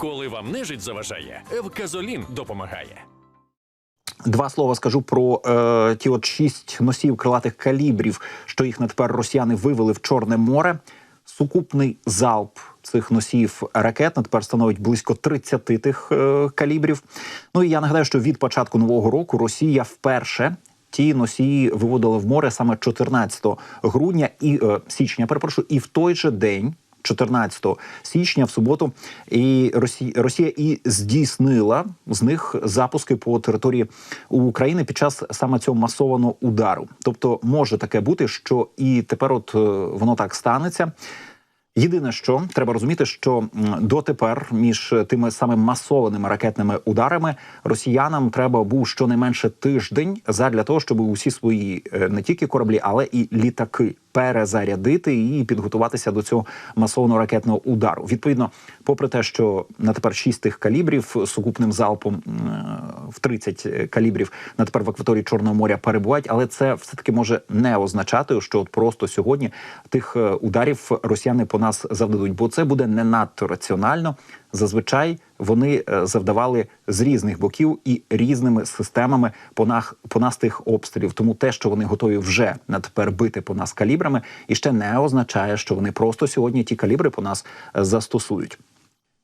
Коли вам нежить заважає, Евказолін допомагає. Два слова скажу про е, ті от шість носів крилатих калібрів, що їх на тепер росіяни вивели в Чорне море. Сукупний залп цих носів ракет на тепер становить близько 30 тих е, калібрів. Ну і я нагадаю, що від початку нового року Росія вперше. Ті носії виводили в море саме 14 грудня і е, січня. Перепрошую, і в той же день, 14 січня, в суботу, і Росія, Росія і здійснила з них запуски по території України під час саме цього масованого удару. Тобто може таке бути, що і тепер, от е, воно так станеться. Єдине, що треба розуміти, що дотепер між тими саме масованими ракетними ударами росіянам треба був щонайменше тиждень задля того, щоб усі свої е, не тільки кораблі, але і літаки перезарядити і підготуватися до цього масованого ракетного удару. Відповідно, попри те, що на тепер 6 тих калібрів сукупним залпом в 30 калібрів на тепер в акваторії Чорного моря перебувають, але це все таки може не означати, що от просто сьогодні тих е, ударів росіяни по нас завдадуть, бо це буде не надто раціонально. Зазвичай вони е, завдавали з різних боків і різними системами по нас, тих обстрілів. Тому те, що вони готові вже на тепер бити по нас калібрами, і ще не означає, що вони просто сьогодні ті калібри по нас е, застосують.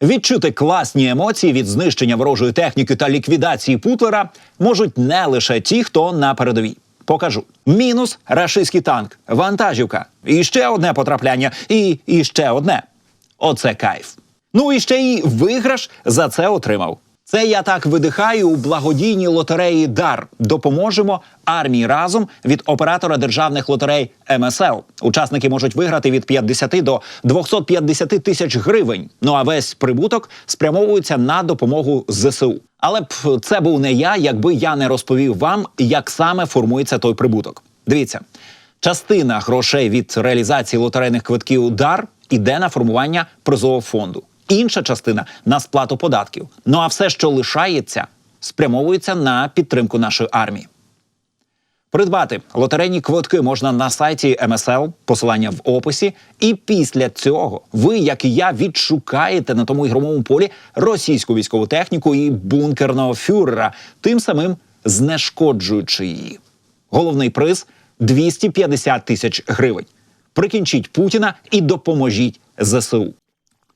Відчути класні емоції від знищення ворожої техніки та ліквідації Путлера можуть не лише ті, хто на передовій. Покажу мінус рашистський танк, вантажівка, і ще одне потрапляння, і, і ще одне. Оце кайф. Ну і ще й виграш за це отримав. Це я так видихаю у благодійній лотереї Дар. Допоможемо армії разом від оператора державних лотерей МСЛ. Учасники можуть виграти від 50 до 250 тисяч гривень. Ну а весь прибуток спрямовується на допомогу ЗСУ. Але б це був не я, якби я не розповів вам, як саме формується той прибуток. Дивіться, частина грошей від реалізації лотерейних квитків дар іде на формування призового фонду. Інша частина на сплату податків. Ну а все, що лишається, спрямовується на підтримку нашої армії. Придбати лотерейні квитки можна на сайті МСЛ, посилання в описі. І після цього ви, як і я, відшукаєте на тому ігровому полі російську військову техніку і бункерного фюрера, тим самим знешкоджуючи її. Головний приз 250 тисяч гривень. Прикінчіть Путіна і допоможіть ЗСУ.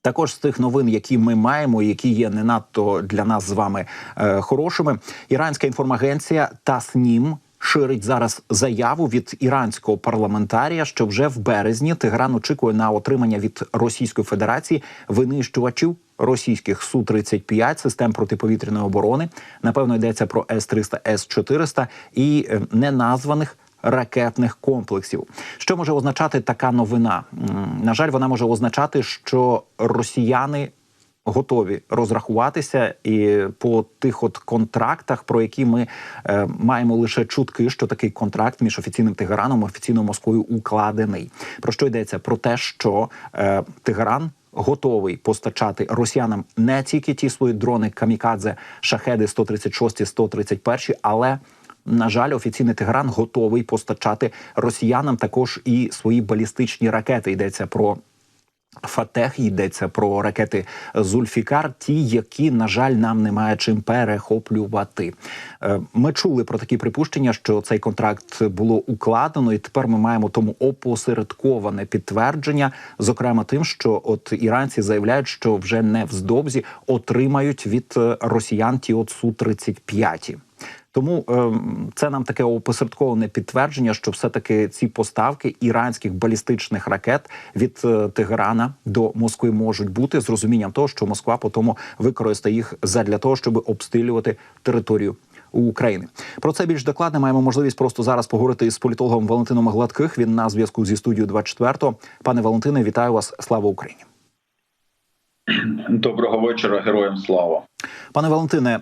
Також з тих новин, які ми маємо, які є не надто для нас з вами е, хорошими, іранська інформагенція Таснім ширить зараз заяву від іранського парламентарія, що вже в березні Тегран очікує на отримання від Російської Федерації винищувачів. Російських су 35 систем протиповітряної оборони напевно йдеться про с 300 с 400 і е, неназваних ракетних комплексів. Що може означати така новина? На жаль, вона може означати, що росіяни готові розрахуватися і по тих от контрактах, про які ми е, маємо лише чутки, що такий контракт між офіційним Тегераном і офіційною Москвою укладений. Про що йдеться? Про те, що е, Тегеран. Готовий постачати росіянам не тільки ті свої дрони камікадзе шахеди 136 131 але на жаль, офіційний Тегеран готовий постачати росіянам також і свої балістичні ракети. Йдеться про. Фатех йдеться про ракети Зульфікар, ті, які на жаль нам немає чим перехоплювати. Е, Ми чули про такі припущення, що цей контракт було укладено, і тепер ми маємо тому опосередковане підтвердження, зокрема тим, що от іранці заявляють, що вже невздовзі отримають від е, росіян ті от су 35 тому е, це нам таке опосередковане підтвердження, що все-таки ці поставки іранських балістичних ракет від е, Тегерана до Москви можуть бути з розумінням того, що Москва потім використає їх задля того, щоб обстрілювати територію. України про це більш докладно маємо можливість просто зараз поговорити із політологом Валентином Гладких. Він на зв'язку зі студією 24. Пане Валентине, вітаю вас! Слава Україні! Доброго вечора, героям слава. Пане Валентине,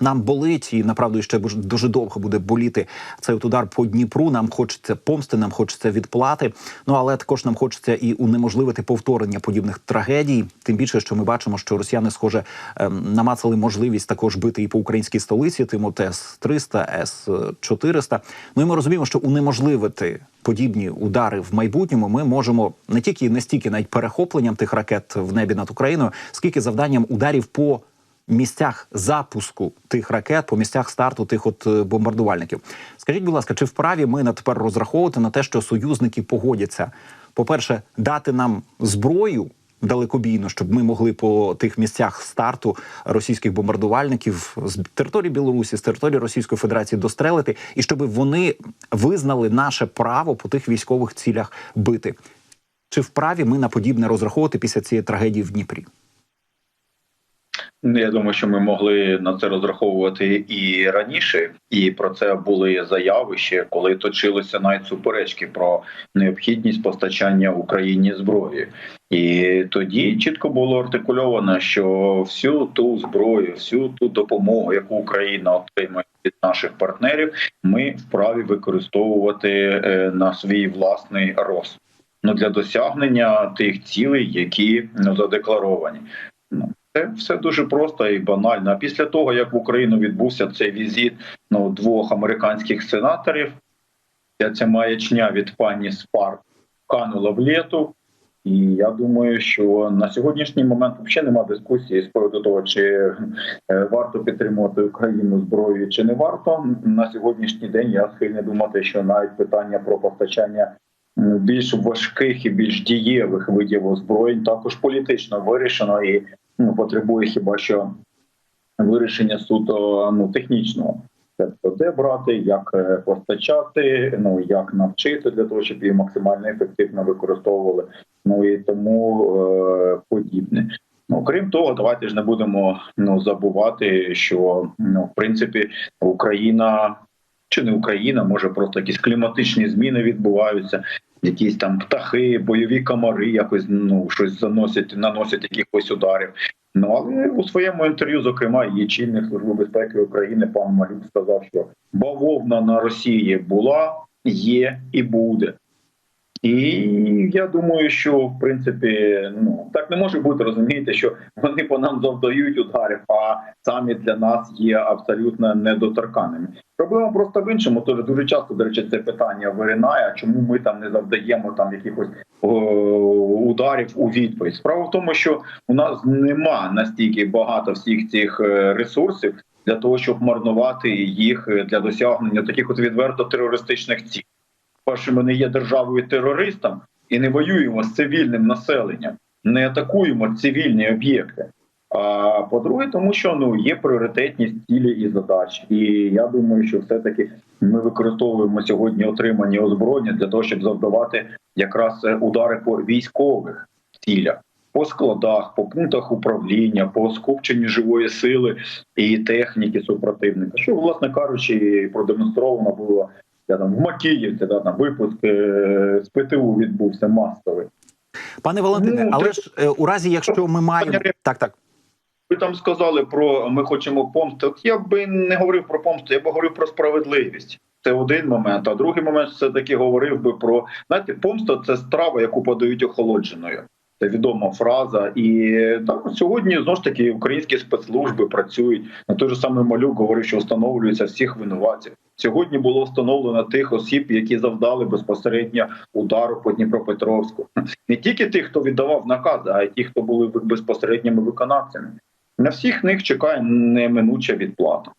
нам болить і направду ще дуже довго буде боліти цей от удар по Дніпру. Нам хочеться помсти, нам хочеться відплати. Ну але також нам хочеться і унеможливити повторення подібних трагедій. Тим більше, що ми бачимо, що росіяни, схоже, ем, намацали можливість також бити і по українській столиці, тим от с 300 с 400 Ну і ми розуміємо, що унеможливити подібні удари в майбутньому ми можемо не тільки не стільки навіть перехопленням тих ракет в небі над Україною, скільки завданням ударів по місцях запуску тих ракет, по місцях старту тих от е, бомбардувальників. Скажіть, будь ласка, чи вправі ми на тепер розраховувати на те, що союзники погодяться, по-перше, дати нам зброю далекобійно, щоб ми могли по тих місцях старту російських бомбардувальників з території Білорусі, з території Російської Федерації дострелити, і щоб вони визнали наше право по тих військових цілях бити. Чи вправі ми на подібне розраховувати після цієї трагедії в Дніпрі? Ну, Я думаю, що ми могли на це розраховувати і раніше, і про це були заяви ще, коли точилися навіть суперечки про необхідність постачання Україні зброї. І тоді чітко було артикульовано, що всю ту зброю, всю ту допомогу, яку Україна отримує від наших партнерів, ми вправі використовувати е, на свій власний рост. Ну для досягнення тих цілей, які ну задекларовані. Це все дуже просто і банально. А після того, як в Україну відбувся цей візит ну, двох американських сенаторів, ця маячня від пані Спарк канула в літу. І я думаю, що на сьогоднішній момент взагалі немає дискусії з приводу того, чи е, варто підтримувати Україну зброєю, чи не варто. На сьогоднішній день я схильний думати, що навіть питання про постачання більш важких і більш дієвих видів озброєнь також політично вирішено і ну, потребує хіба що вирішення суто ну технічного. Тобто, де брати, як е, постачати, ну як навчити для того, щоб її максимально ефективно використовували. Ну і тому е, подібне. Ну крім того, давайте ж не будемо ну забувати, що ну в принципі Україна чи не Україна, може просто якісь кліматичні зміни відбуваються. Якісь там птахи, бойові комари якось ну щось заносять, наносять якихось ударів. Ну але у своєму інтерв'ю, зокрема, і чинник служби безпеки України пан Малюк сказав, що бавовна на Росії була, є і буде. І я думаю, що в принципі ну так не може бути розумієте, що вони по нам завдають ударів, а самі для нас є абсолютно недоторканими. Проблема просто в іншому. Тож дуже часто, до речі, це питання виринає. Чому ми там не завдаємо там якихось ударів у відповідь? Справа в тому, що у нас нема настільки багато всіх цих е, ресурсів для того, щоб марнувати їх для досягнення таких от відверто терористичних цілей. Перше, ми не є державою терористом і не воюємо з цивільним населенням, не атакуємо цивільні об'єкти. А по-друге, тому що ну є пріоритетність цілі і задач. І я думаю, що все-таки ми використовуємо сьогодні отримані озброєння для того, щоб завдавати якраз е, удари по військових цілях. По складах, по пунктах управління, по скупченню живої сили і техніки супротивника, що, власне кажучи, продемонстровано було я там в Макіївці, да, там випуск е, з ПТУ відбувся масовий. Пане Валентине, Ну, але ти- ж е, у разі, якщо ми маємо Пані так, так. Ви там сказали про ми хочемо помсти. От я би не говорив про помсту, я би говорив про справедливість. Це один момент. А другий момент все таки говорив би про знаєте, помста це страва, яку подають охолодженою. Це відома фраза. І так сьогодні знову ж таки українські спецслужби працюють. На той же самий малюк говорив, що встановлюється всіх винуватців. Сьогодні було встановлено тих осіб, які завдали безпосередньо удару по Дніпропетровську. Не тільки тих, хто віддавав накази, а й ті, хто були безпосередніми виконавцями. На всіх них чекає неминуча відплата.